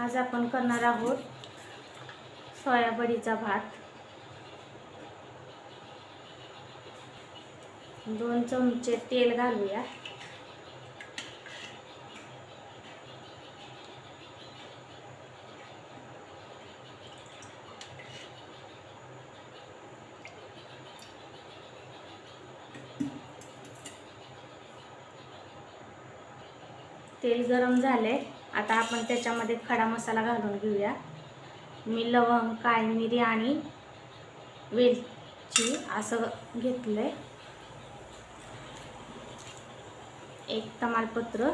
आज आपण करणार आहोत सोयाबडीचा भात. दोन चमचे तेल घालूया. तेल गरम झाले आता आपण त्याच्यामध्ये खडा मसाला घालून घेऊया. मी लवंग काळी मिरी आणि वेलची असं घेतलंय. एक तमालपत्र.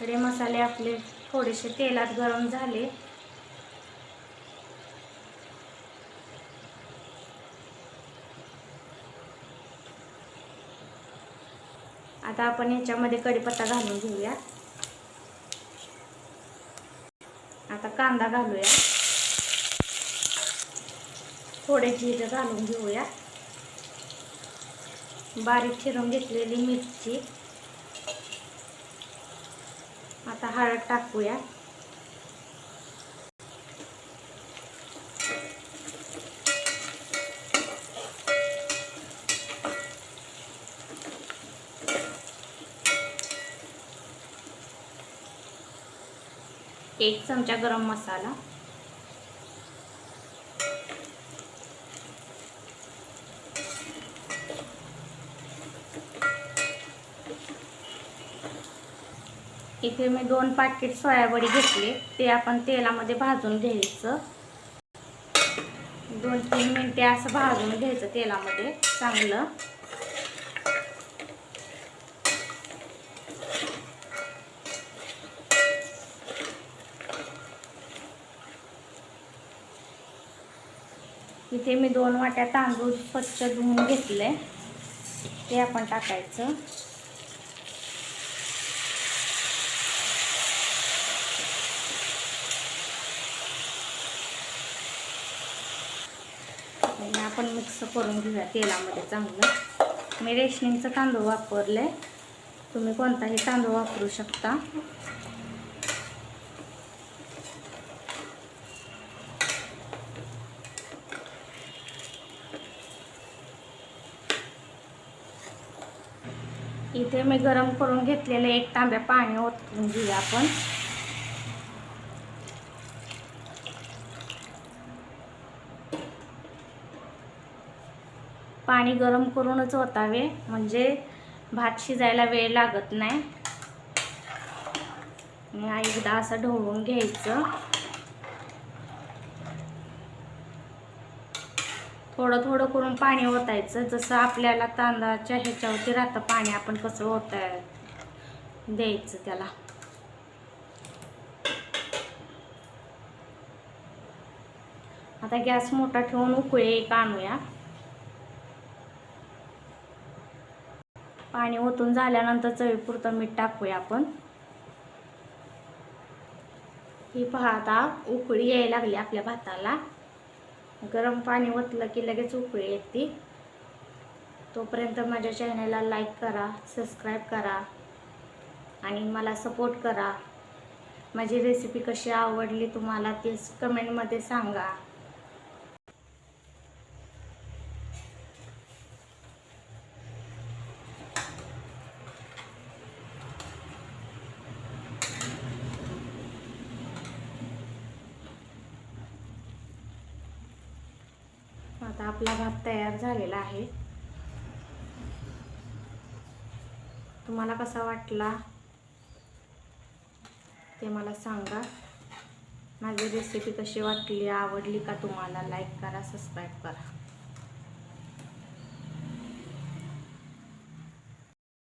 खडे मसाले आपले थोडेसे तेलात गरम झाले. आता आपण याच्यामध्ये कढीपत्ता घालून घेऊया आता कांदा घालूया थोडे जिरे घालून घेऊया बारीक चिरून घेतलेली मिरची. आता हळद टाकूया एक चमचा गरम मसाला. इथे मी दोन पाकिट सोयाबडी घेतले ते आपण तेलामध्ये भाजून घ्यायचं. दोन तीन मिनटे असं भाजून घ्यायचं तेलामध्ये चांगलं. इथे मी दोन वाट्या तांदूळ स्वच्छ धुवून घेतले ते आपण टाकायचं. आपण मिक्स करून घेऊया तेलामध्ये चांगलं. मी रेशनिंगचं तांदूळ वापरले तुम्ही कोणताही तांदूळ वापरू शकता. इथे मी गरम करून घेतलेलं एक तांब्या पाणी ओतून घेऊया आपण. पाणी गरम करूनच ओतावे म्हणजे भात शिजायला वेळ लागत नाही. आणि एकदा असं ढवळून घ्यायचं. थोडं थोडं करून पाणी ओतायचं. जसं आपल्याला तांदळाच्या ह्याच्यावरती राहतं पाणी आपण कसं ओताय द्यायचं त्याला. आता गॅस मोठा ठेवून उकळे एक आणूया. पाणी ओतून झाल्यानंतर चवीपुरतं मीठ टाकूया आपण. ही पहा आता उकळी यायला लागली आपल्या भाताला. गरम पाणी ओतलं की लगेच उकळी येते. तोपर्यंत माझ्या चॅनलला लाईक करा सबस्क्राईब करा आणि मला सपोर्ट करा. माझी रेसिपी कशी आवडली तुम्हाला ती कमेंटमध्ये सांगा. आता आपला भात तयार झालेला आहे. तुम्हाला कसा वाटला? ते मला सांगा. माझी रेसिपी कशी वाटली? आवडली का तुम्हाला? लाईक करा सबस्क्राईब करा.